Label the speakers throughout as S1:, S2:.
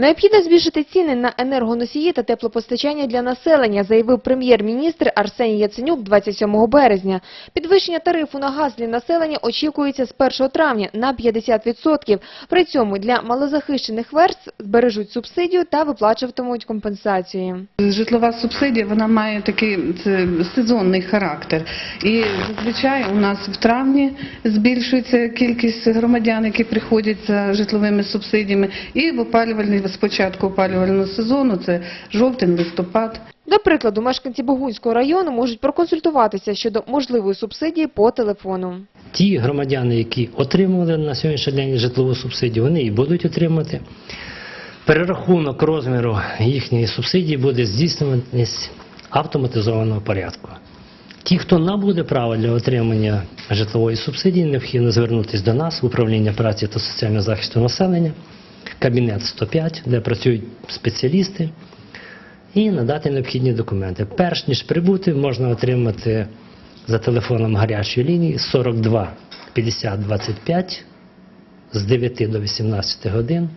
S1: Необхідно збільшити ціни на енергоносії та теплопостачання для населення, заявив прем'єр-міністр Арсеній Яценюк 27 березня. Підвищення тарифу на газ для населення очікується з 1 травня на 50%. При цьому для малозахищених верств збережуть субсидію та виплачуватимуть компенсації.
S2: Житлова субсидія вона має такий сезонний характер. І зазвичай у нас в травні збільшується кількість громадян, які приходять за житловими субсидіями. І в опалювальний з початку опалювального сезону це жовтень, листопад.
S1: До прикладу, мешканці Богунського району можуть проконсультуватися щодо можливої субсидії по телефону.
S3: Ті громадяни, які отримували на сьогоднішній день житлову субсидію, вони і будуть отримати. Перерахунок розміру їхньої субсидії буде здійснюватись автоматизованого порядку. Ті, хто набуде право для отримання житлової субсидії, необхідно звернутися до нас в управління праці та соціального захисту населення, кабінет 105, де працюють спеціалісти, і надати необхідні документи. Перш ніж прибути, можна отримати за телефоном гарячої лінії 42 50 25 з 9 до 18 годин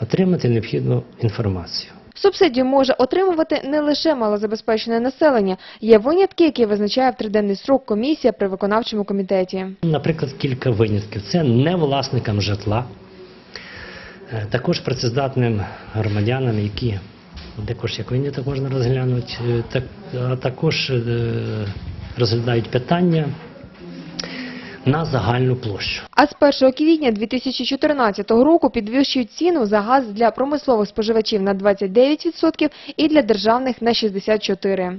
S3: отримати необхідну інформацію.
S1: Субсидію може отримувати не лише малозабезпечене населення. Є винятки, які визначає в триденний срок комісія при виконавчому комітеті.
S3: Наприклад, кілька винятків. Це не власникам житла, також працездатним громадянам, які також як виняток можна розглянути, е, так, а також е, розглядають питання на загальну площу.
S1: А з 1 квітня 2014 року підвищують ціну за газ для промислових споживачів на 29% і для державних на 64%.